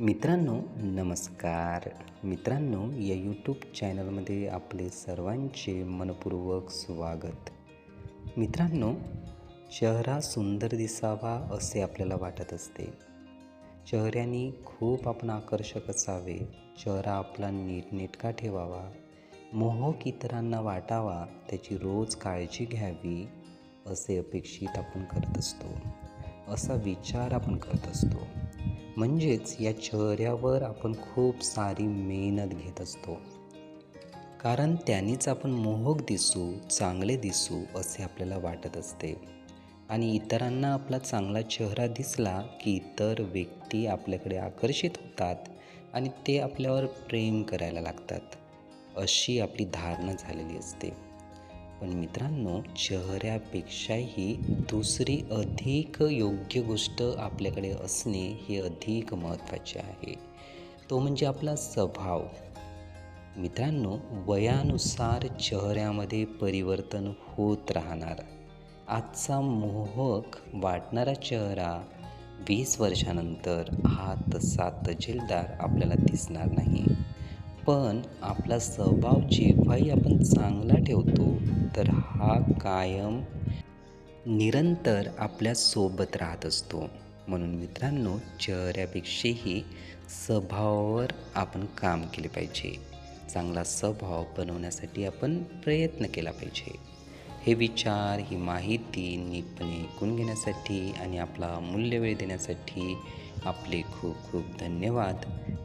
मित्रांनो नमस्कार. मित्रांनो या यूट्यूब चॅनलमध्ये आपले सर्वांचे मनपूर्वक स्वागत. मित्रांनो चेहरा सुंदर दिसावा असे आपल्याला वाटत असते. चेहऱ्याने खूप आपण आकर्षक असावे. चेहरा आपला नीटनेटका ठेवावा. मोहक इतरांना वाटावा त्याची रोज काळजी घ्यावी असे अपेक्षित आपण करत असतो. असा विचार आपण करत असतो. म्हणजेच या चेहऱ्यावर आपण खूप सारी मेहनत घेत असतो. कारण त्यानेच आपण मोहक दिसू चांगले दिसू असे आपल्याला वाटत असते. आणि इतरांना आपला चांगला चेहरा दिसला की इतर व्यक्ती आपल्याकडे आकर्षित होतात आणि ते आपल्यावर प्रेम करायला लागतात. अशी आपली धारणा झालेली असते. पण मित्रांनो चेहऱ्यापेक्षाही दुसरी अधिक योग्य गोष्ट आपल्याकडे असणे हे अधिक महत्त्वाचे आहे. तो म्हणजे आपला स्वभाव. मित्रांनो वयानुसार चेहऱ्यामध्ये परिवर्तन होत राहणार. आजचा मोहक वाटणारा चेहरा वीस वर्षानंतर हा तसा तजेलदार आपल्याला दिसणार नाही. पण आपला स्वभाव जेव्हाही आपण चांगला ठेवतो तर हा कायम निरंतर आपल्यासोबत राहत असतो. म्हणून मित्रांनो चेहऱ्यापेक्षाही स्वभावावर आपण काम केले पाहिजे. चांगला स्वभाव बनवण्यासाठी आपण प्रयत्न केला पाहिजे. हे विचार ही माहिती नीटपणे ऐकून घेण्यासाठी आणि आपला मूल्यवेळ देण्यासाठी आपले खूप खूप धन्यवाद.